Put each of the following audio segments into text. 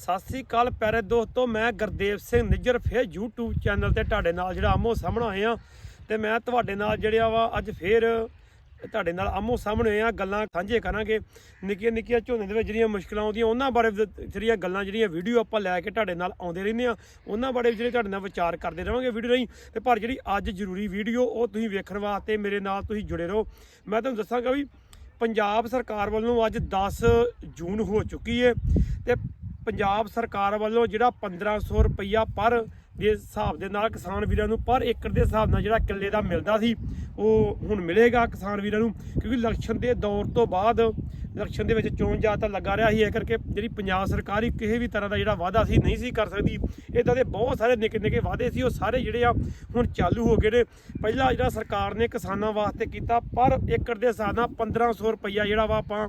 ਸਤਿ ਸ੍ਰੀ ਅਕਾਲ ਪਿਆਰੇ ਦੋਸਤੋ, ਮੈਂ ਗੁਰਦੇਵ ਸਿੰਘ ਨਿੱਜਰ ਫੇਰ YouTube ਚੈਨਲ ਤੇ ਤੁਹਾਡੇ ਨਾਲ ਜਿਹੜਾ ਆਮੋ ਸਾਹਮਣੇ ਆਏ ਆ ਤੇ ਮੈਂ ਤੁਹਾਡੇ ਨਾਲ ਜਿਹੜਿਆ ਵਾ ਅੱਜ ਫੇਰ ਤੁਹਾਡੇ ਨਾਲ ਆਮੋ ਸਾਹਮਣੇ ਹੋਏ ਆ ਗੱਲਾਂ ਸਾਂਝੇ ਕਰਾਂਗੇ। ਨਿੱਕੀਆਂ ਨਿੱਕੀਆਂ ਝੋਨੇ ਦੇ ਵਿੱਚ ਜਿਹੜੀਆਂ ਮੁਸ਼ਕਲਾਂ ਆਉਂਦੀਆਂ, ਉਹਨਾਂ ਬਾਰੇ ਜਿਹੜੀਆਂ ਗੱਲਾਂ, ਜਿਹੜੀਆਂ ਵੀਡੀਓ ਆਪਾਂ ਲੈ ਕੇ ਤੁਹਾਡੇ ਨਾਲ ਆਉਂਦੇ ਰਹਿੰਦੇ ਆ ਉਹਨਾਂ ਬਾਰੇ ਵੀ ਜਿਹੜੇ ਤੁਹਾਡੇ ਨਾਲ ਵਿਚਾਰ ਕਰਦੇ ਰਵਾਂਗੇ ਵੀਡੀਓ ਰਾਹੀਂ। ਤੇ ਪਰ ਜਿਹੜੀ ਅੱਜ ਜ਼ਰੂਰੀ ਵੀਡੀਓ ਉਹ ਤੁਸੀਂ ਵੇਖਣ ਵਾਸਤੇ ਮੇਰੇ ਨਾਲ ਤੁਸੀਂ ਜੁੜੇ ਰਹੋ। ਮੈਂ ਤੁਹਾਨੂੰ ਦੱਸਾਂਗਾ ਵੀ ਪੰਜਾਬ ਸਰਕਾਰ ਵੱਲੋਂ ਅੱਜ 10 ਜੂਨ ਹੋ ਚੁੱਕੀ ਹੈ ਤੇ ਪੰਜਾਬ ਸਰਕਾਰ ਵੱਲੋਂ ਜਿਹੜਾ 1500 ਰੁਪਈਆ ਪਰ ਦੇ ਹਿਸਾਬ ਦੇ ਨਾਲ ਕਿਸਾਨ ਵੀਰਾਂ ਨੂੰ ਪਰ ਏਕੜ ਦੇ ਹਿਸਾਬ ਨਾਲ ਜਿਹੜਾ ਕਿੱਲੇ ਦਾ ਮਿਲਦਾ ਸੀ, ਉਹ ਹੁਣ ਮਿਲੇਗਾ ਕਿਸਾਨ ਵੀਰਾਂ ਨੂੰ, ਕਿਉਂਕਿ ਇਲੈਕਸ਼ਨ ਦੇ ਦੌਰ ਤੋਂ ਬਾਅਦ ਇਲੈਕਸ਼ਨ ਦੇ ਵਿੱਚ ਚੋਣ ਜਾਤਾ ਲੱਗਾ ਰਿਹਾ ਸੀ ਇਹ ਕਰਕੇ ਜਿਹੜੀ ਪੰਜਾਬ ਸਰਕਾਰ ਹੀ ਕਿਸੇ ਵੀ ਤਰ੍ਹਾਂ ਦਾ ਜਿਹੜਾ ਵਾਅਦਾ ਸੀ, ਨਹੀਂ ਸੀ ਕਰ ਸਕਦੀ। ਇਦਾਂ ਦੇ ਬਹੁਤ ਸਾਰੇ ਨਿੱਕੇ ਨਿੱਕੇ ਵਾਅਦੇ ਸੀ, ਉਹ ਸਾਰੇ ਜਿਹੜੇ ਆ ਹੁਣ ਚਾਲੂ ਹੋ ਗਏ ਨੇ। ਪਹਿਲਾਂ ਜਿਹੜਾ ਸਰਕਾਰ ਨੇ ਕਿਸਾਨਾਂ ਵਾਸਤੇ ਕੀਤਾ, ਪਰ ਏਕੜ ਦੇ ਹਿਸਾਬ ਨਾਲ 1500 ਰੁਪਈਆ ਜਿਹੜਾ ਵਾ ਆਪਾਂ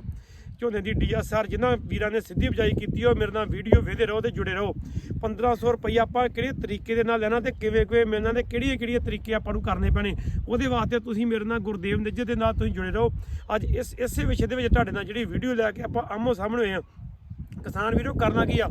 ਝੋਨੇ ਦੀ ਡੀਐਸਆਰ ਜਿਨ੍ਹਾਂ ਵੀਰਾਂ ਨੇ ਸਿੱਧੀ ਬਿਜਾਈ ਕੀਤੀ ਉਹ ਮੇਰੇ ਨਾਲ ਵੀਡੀਓ ਵੇਖਦੇ ਰਹੋ ਤੇ ਜੁੜੇ ਰਹੋ। 1500 ਰੁਪਈਆ ਆਪਾਂ ਕਿਹੜੇ ਤਰੀਕੇ ਦੇ ਨਾਲ ਲੈਣਾ ਤੇ ਕਿਵੇਂ ਕਿਵੇਂ ਮਿਲਣਾ ਤੇ ਕਿਹੜੀਆਂ ਕਿਹੜੀਆਂ ਤਰੀਕੇ ਆਪਾਂ ਨੂੰ ਕਰਨੇ ਪੈਣੇ। ਉਹਦੇ ਵਾਸਤੇ ਤੁਸੀਂ ਮੇਰੇ ਨਾਲ ਗੁਰਦੇਵ ਨਿੱਜੇ ਦੇ ਨਾਲ ਤੁਸੀਂ ਜੁੜੇ ਰਹੋ। ਅੱਜ ਇਸ ਇਸੇ ਵਿਸ਼ੇ ਦੇ ਵਿੱਚ ਤੁਹਾਡੇ ਨਾਲ ਜਿਹੜੀ ਵੀਡੀਓ ਲੈ ਕੇ ਆਪਾਂ ਆਮੋ ਸਾਹਮਣੇ ਹੋਏ ਆ ਕਿਸਾਨ ਵੀਰੋ, ਕਰਨਾ ਕੀ ਆ?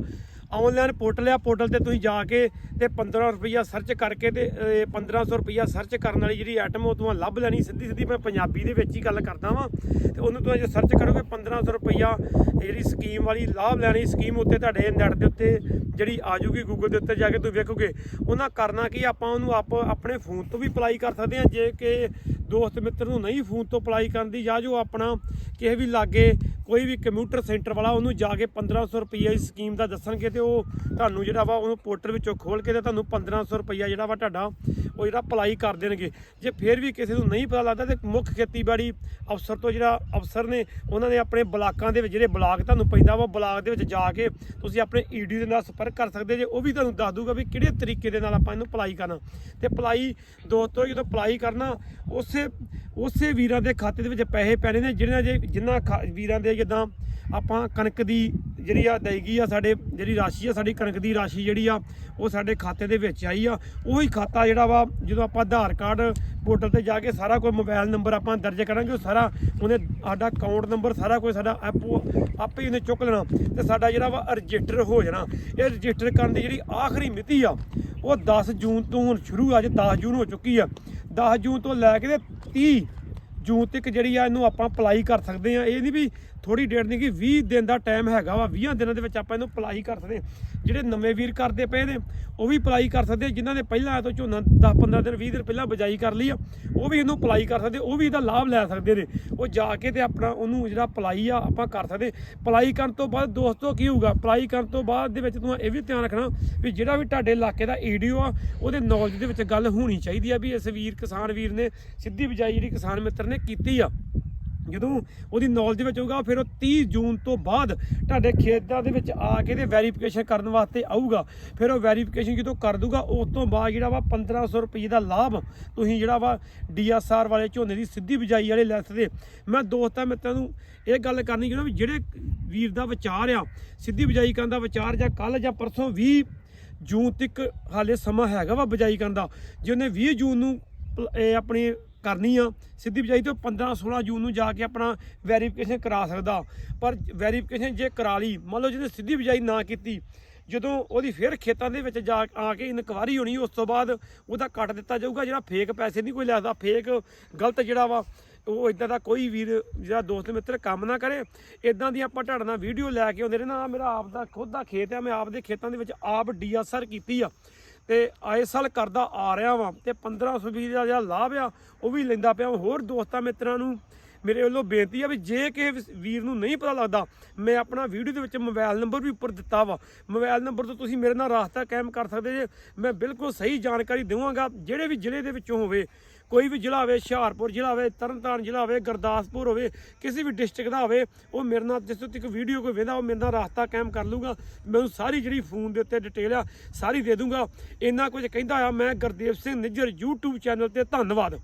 ਆਨਲਾਈਨ ਪੋਰਟਲ ਆ ਪੋਰਟਲ ਤੇ ਤੁਸੀਂ ਜਾ ਕੇ ਤੇ 15 ਰੁਪਈਆ ਸਰਚ ਕਰਕੇ ਤੇ ਅਹ, 1500 ਰੁਪਈਆ ਸਰਚ ਕਰਨ ਵਾਲੀ ਜਿਹੜੀ ਆਈਟਮ ਉਹ ਤੁਹਾਨੂੰ ਲੱਭ ਲੈਣੀ ਸਿੱਧੀ ਸਿੱਧੀ ਮੈਂ ਪੰਜਾਬੀ ਦੇ ਵਿੱਚ ਹੀ ਗੱਲ ਕਰਦਾ ਵਾਂ। ਤੇ ਉਹਨੂੰ ਤੁਸੀਂ ਜੇ ਸਰਚ ਕਰੋਗੇ 1500 ਰੁਪਈਆ ਜਿਹੜੀ ਸਕੀਮ ਵਾਲੀ ਲਾਭ ਲੈਣੀ ਸਕੀਮ ਉੱਤੇ ਤੁਹਾਡੇ ਨੈਟ ਦੇ ਉੱਤੇ ਜਿਹੜੀ ਆ ਜੂਗੀ ਗੂਗਲ ਦੇ ਉੱਤੇ ਜਾ ਕੇ ਤੁਸੀਂ ਵੇਖੋਗੇ। ਉਹਨਾਂ ਕਰਨਾ ਕੀ ਆਪਾਂ ਉਹਨੂੰ ਆਪ ਆਪਣੇ ਫੋਨ ਤੋਂ ਵੀ ਅਪਲਾਈ ਕਰ ਸਕਦੇ ਹਾਂ ਜੇ ਕਿ ਦੋਸਤ ਮਿੱਤਰ ਨੂੰ ਨਹੀਂ ਫੋਨ ਤੋਂ ਅਪਲਾਈ ਕਰਨ ਦੀ ਜਾਂ ਜੋ ਆਪਣਾ ਕਿਸੇ ਵੀ ਲਾਗੇ ਕੋਈ ਵੀ ਕੰਪਿਊਟਰ ਸੈਂਟਰ ਵਾਲਾ ਉਹਨੂੰ ਜਾ ਕੇ 1500 ਰੁਪਈਆ ਇਸ ਸਕੀਮ ਦਾ ਦੱਸਣਗੇ ਤੇ ਉਹ ਤੁਹਾਨੂੰ ਜਿਹੜਾ ਵਾ ਉਹਨੂੰ ਪੋਰਟਲ ਵਿੱਚੋਂ ਖੋਲ ਕੇ ਤੇ ਤੁਹਾਨੂੰ 1500 ਰੁਪਈਆ ਜਿਹੜਾ ਵਾ ਤੁਹਾਡਾ ਉਹ ਜਿਹੜਾ ਅਪਲਾਈ ਕਰ ਦੇਣਗੇ। ਜੇ ਫਿਰ ਵੀ ਕਿਸੇ ਨੂੰ ਨਹੀਂ ਪਤਾ ਲੱਗਦਾ ਤੇ ਮੁੱਖ ਖੇਤੀਬਾੜੀ ਅਫਸਰ ਤੋਂ ਜਿਹੜਾ ਅਫਸਰ ਨੇ, ਉਹਨਾਂ ਨੇ ਆਪਣੇ ਬਲਾਕਾਂ ਦੇ ਵਿੱਚ ਜਿਹੜੇ ਬਲਾਕ ਤੁਹਾਨੂੰ ਪੈਂਦਾ ਵਾ ਬਲਾਕ ਦੇ ਵਿੱਚ ਜਾ ਕੇ ਤੁਸੀਂ ਆਪਣੇ ਈਡੀ ਦੇ ਨਾਲ ਸੰਪਰਕ ਕਰ ਸਕਦੇ ਜੇ, ਉਹ ਵੀ ਤੁਹਾਨੂੰ ਦੱਸ ਦੂਗਾ ਵੀ ਕਿਹੜੇ ਤਰੀਕੇ ਦੇ ਨਾਲ ਆਪਾਂ ਇਹਨੂੰ ਅਪਲਾਈ ਕਰਨਾ। ਤੇ ਅਪਲਾਈ ਦੋਸਤੋ ਜਦੋਂ ਅਪਲਾਈ ਕਰਨਾ, ਉਸੇ ਉਸੇ ਵੀਰਾਂ ਦੇ ਖਾਤੇ ਦੇ ਵਿੱਚ ਪੈਸੇ ਪੈਣੇ ਨੇ, ਜਿਹਨਾਂ ਜੇ ਜਿਨ੍ਹਾਂ ਖਾ- ਵੀਰਾਂ ਦੇ ਜਿੱਦਾਂ ਆਪਾਂ ਕਣਕ ਦੀ ਜਿਹੜੀ ਆ ਦੇਗੀ ਆ ਸਾਡੇ, ਜਿਹੜੀ ਰਾਸ਼ੀ ਆ, ਸਾਡੀ ਕਣਕ ਦੀ ਰਾਸ਼ੀ ਜਿਹੜੀ ਆ, ਉਹ ਸਾਡੇ ਖਾਤੇ ਦੇ ਵਿੱਚ ਆਈ ਆ। ਉਹੀ ਖਾਤਾ ਜਿਹੜਾ ਵਾ, ਜਦੋਂ ਆਪਾਂ ਆਧਾਰ ਕਾਰਡ ਪੋਰਟਲ ਤੇ ਜਾ ਕੇ ਸਾਰਾ ਕੋਈ ਮੋਬਾਈਲ ਨੰਬਰ ਆਪਾਂ ਦਰਜ ਕਰਾਂਗੇ, ਉਹ ਸਾਰਾ ਉਹਨੇ ਸਾਡਾ ਅਕਾਊਂਟ ਨੰਬਰ, ਸਾਰਾ ਕੋਈ ਸਾਡਾ ਆਪੋ ਆਪੇ ਹੀ ਉਹਨੇ ਚੁੱਕ ਲੈਣਾ ਤੇ ਸਾਡਾ ਜਿਹੜਾ ਵਾ ਰਜਿਸਟਰ ਹੋ ਜਾਣਾ। ਇਹ ਰਜਿਸਟਰ ਕਰਨ ਦੀ ਜਿਹੜੀ ਆਖਰੀ ਮਿਤੀ ਆ, ਉਹ 10 ਜੂਨ ਤੋਂ ਹੁਣ ਸ਼ੁਰੂ ਅੱਜ 10 ਜੂਨ ਹੋ ਚੁੱਕੀ ਆ। 10 ਜੂਨ ਤੋਂ ਲੈ ਕੇ ਤੇ 30 ਜੂਨ ਤੱਕ ਜਿਹੜੀ ਆ ਇਹਨੂੰ ਆਪਾਂ ਅਪਲਾਈ ਕਰ ਸਕਦੇ ਆ ਇਹ ਨਹੀਂ ਵੀ ਥੋੜੀ ਡੇਟ ਨਹੀਂ ਕਿ 20 ਦਿਨ ਦਾ ਟਾਈਮ ਹੈਗਾ ਵਾ 20 ਦਿਨਾਂ ਦੇ ਵਿੱਚ ਆਪਾਂ ਇਹਨੂੰ ਅਪਲਾਈ ਕਰ ਸਕਦੇ ਹਾਂ। ਜਿਹੜੇ ਨਵੇਂ ਵੀਰ ਕਰਦੇ ਪਏ ਨੇ ਉਹ ਵੀ ਅਪਲਾਈ ਕਰ ਸਕਦੇ ਆ। ਜਿਨ੍ਹਾਂ ਨੇ ਪਹਿਲਾਂ ਤੋਂ ਝੋਨਾ 10 15 ਦਿਨ 20 ਦਿਨ ਪਹਿਲਾਂ ਬਜਾਈ ਕਰ ਲਈ ਆ, ਉਹ ਵੀ ਇਹਨੂੰ ਅਪਲਾਈ ਕਰ ਸਕਦੇ, ਉਹ ਵੀ ਇਹਦਾ ਲਾਭ ਲੈ ਸਕਦੇ ਨੇ ਉਹ ਜਾ ਕੇ ਤੇ ਆਪਣਾ ਉਹਨੂੰ ਜਿਹੜਾ ਅਪਲਾਈ ਆ, ਆਪਾਂ ਕਰ ਸਕਦੇ ਅਪਲਾਈ ਕਰਨ ਤੋਂ ਬਾਅਦ ਦੋਸਤੋ ਕੀ ਹੋਊਗਾ ਅਪਲਾਈ ਕਰਨ ਤੋਂ ਬਾਅਦ ਦੇ ਵਿੱਚ ਤੁਹਾਨੂੰ ਇਹ ਵੀ ਧਿਆਨ ਰੱਖਣਾ ਵੀ ਜਿਹੜਾ ਵੀ ਤੁਹਾਡੇ ਇਲਾਕੇ ਦਾ ਏਡੀਓ ਆ, ਉਹਦੇ ਨੌਲੇਜ ਦੇ ਵਿੱਚ ਗੱਲ ਹੋਣੀ ਚਾਹੀਦੀ ਆ ਵੀ ਇਸ ਵੀਰ ਕਿਸਾਨ ਵੀਰ ਨੇ ਸਿੱਧੀ ਬਿਜਾਈ ਜਿਹੜੀ ਕਿਸਾਨ ਮਿੱਤਰ ਨੇ ਕੀਤੀ ਆ ਜਦੋਂ ਉਹਦੀ ਨੌਲੇਜ ਵਿੱਚ ਹੋਊਗਾ, ਫਿਰ ਉਹ 30 ਜੂਨ ਤੋਂ ਬਾਅਦ ਤੁਹਾਡੇ ਖੇਤਾਂ ਦੇ ਵਿੱਚ ਆ ਕੇ ਤੇ ਵੈਰੀਫਿਕੇਸ਼ਨ ਕਰਨ ਵਾਸਤੇ ਆਊਗਾ। ਫਿਰ ਉਹ ਵੈਰੀਫਿਕੇਸ਼ਨ ਜਦੋਂ ਕਰ ਦੂਗਾ ਉਸ ਤੋਂ ਬਾਅਦ ਜਿਹੜਾ ਵਾ 1500 ਰੁਪਏ ਦਾ ਲਾਭ ਤੁਸੀਂ ਜਿਹੜਾ ਵਾ ਡੀਐਸਆਰ ਵਾਲੇ ਝੋਨੇ ਦੀ ਸਿੱਧੀ ਬਿਜਾਈ ਵਾਲੇ ਲੈ ਸਕਦੇ ਮੈਂ ਦੋਸਤਾਂ ਮਿੱਤਰਾਂ ਨੂੰ ਇਹ ਗੱਲ ਕਰਨੀ ਚਾਹੁੰਦਾ ਵੀ ਜਿਹੜੇ ਵੀਰ ਦਾ ਵਿਚਾਰ ਆ, ਸਿੱਧੀ ਬਿਜਾਈ ਕਰਨ ਦਾ ਵਿਚਾਰ ਜਾਂ ਕੱਲ ਜਾਂ ਪਰਸੋਂ 20 ਜੂਨ ਤੱਕ ਹਾਲੇ ਸਮਾਂ ਹੈਗਾ ਵਾ ਬਿਜਾਈ ਕਰਨ ਦਾ। ਜੇ ਉਹਨੇ 20 ਜੂਨ ਨੂੰ ਪਲ- ਇਹ ਆਪਣੀ ਕਰਨੀ ਆ। ਸਿੱਧੀ ਬਿਜਾਈ ਤੋਂ 15 16 ਜੂਨ ਨੂੰ ਜਾ ਕੇ ਆਪਣਾ ਵੈਰੀਫਿਕੇਸ਼ਨ ਕਰਾ ਸਕਦਾ। ਪਰ ਵੈਰੀਫਿਕੇਸ਼ਨ ਜੇ ਕਰਾ ਲਈ, ਮੰਨ ਲਓ ਜਿਹਨੇ ਸਿੱਧੀ ਬਿਜਾਈ ਨਾ ਕੀਤੀ, ਜਦੋਂ ਉਹਦੀ ਫਿਰ ਖੇਤਾਂ ਦੇ ਵਿੱਚ ਜਾ ਆ ਕੇ ਇਨਕੁਆਰੀ ਹੋਣੀ, ਉਸ ਤੋਂ ਬਾਅਦ ਉਹਦਾ ਕੱਟ ਦਿੱਤਾ ਜਾਊਗਾ, ਜਿਹੜਾ ਫੇਕ ਪੈਸੇ ਨਹੀਂ ਕੋਈ ਲੈਦਾ ਫੇਕ ਗਲਤ ਜਿਹੜਾ ਵਾ, ਉਹ ਇਦਾਂ ਦਾ ਕੋਈ ਵੀਰ, ਜਿਹੜਾ ਦੋਸਤ ਮਿੱਤਰ ਕੰਮ ਨਾ ਕਰੇ। ਇਦਾਂ ਦੀ ਆਪਾਂ ਤੁਹਾਡੇ ਵੀਡੀਓ ਲੈ ਕੇ ਆਉਂਦੇ ਰਹੇ ਨਾ ਮੇਰਾ ਆਪ ਦਾ, ਖੁਦ ਦਾ ਖੇਤ ਆ, ਮੈਂ ਆਪ ਦੇ ਖੇਤਾਂ ਦੇ ਵਿੱਚ ਆਪ ਡੀਐਸਆਰ ਕੀਤੀ ਆ। ਤੇ ਆਏ ਸਾਲ ਕਰਦਾ ਆ ਰਿਹਾ ਵਾਂ ਤੇ 1520 ਦਾ ਜਿਹੜਾ ਲਾਭ ਆ, ਉਹ ਵੀ ਲੈਂਦਾ ਪਿਆ ਹੋਰ ਦੋਸਤਾਂ ਮਿੱਤਰਾਂ ਨੂੰ ਮੇਰੇ ਵੱਲੋਂ ਬੇਨਤੀ ਆ ਵੀ ਜੇ ਕਿਸੇ ਵੀਰ ਨੂੰ ਨਹੀਂ ਪਤਾ ਲੱਗਦਾ, ਮੈਂ ਆਪਣਾ ਵੀਡੀਓ ਦੇ ਵਿੱਚ ਮੋਬਾਈਲ ਨੰਬਰ ਵੀ ਉੱਪਰ ਦਿੱਤਾ ਵਾ। ਮੋਬਾਈਲ ਨੰਬਰ ਤੋਂ ਤੁਸੀਂ ਮੇਰੇ ਨਾਲ ਰਾਸਤਾ ਕਾਇਮ ਕਰ ਸਕਦੇ ਜੇ। ਮੈਂ ਬਿਲਕੁਲ ਸਹੀ ਜਾਣਕਾਰੀ ਦੇਵਾਂਗਾ, ਜਿਹੜੇ ਵੀ ਜ਼ਿਲ੍ਹੇ ਦੇ ਵਿੱਚੋਂ ਹੋਵੇ। ਕੋਈ ਵੀ ਜ਼ਿਲ੍ਹਾ ਹੋਵੇ, ਹੁਸ਼ਿਆਰਪੁਰ ਜ਼ਿਲ੍ਹਾ ਹੋਵੇ, ਤਰਨਤਾਰਨ ਜ਼ਿਲ੍ਹਾ ਹੋਵੇ, ਗੁਰਦਾਸਪੁਰ ਹੋਵੇ, ਕਿਸੇ ਵੀ ਡਿਸਟ੍ਰਿਕਟ ਦਾ ਹੋਵੇ, ਉਹ ਮੇਰੇ ਨਾਲ ਜਿਸ ਤੋਂ ਤੱਕ ਵੀਡੀਓ ਕੋਈ ਵੇਂਦਾ ਉਹ ਮੇਰੇ ਨਾਲ ਰਾਸਤਾ ਕਾਇਮ ਕਰ ਲੂਗਾ ਮੈਨੂੰ ਸਾਰੀ ਜਿਹੜੀ ਫੋਨ ਦੇ ਉੱਤੇ ਡਿਟੇਲ ਆ, ਸਾਰੀ ਦੇ ਦੂੰਗਾ ਇੰਨਾ ਕੁਝ ਕਹਿੰਦਾ ਆ ਮੈਂ ਗੁਰਦੇਵ ਸਿੰਘ ਨਿੱਜਰ YouTube ਚੈਨਲ ਤੇ ਧੰਨਵਾਦ।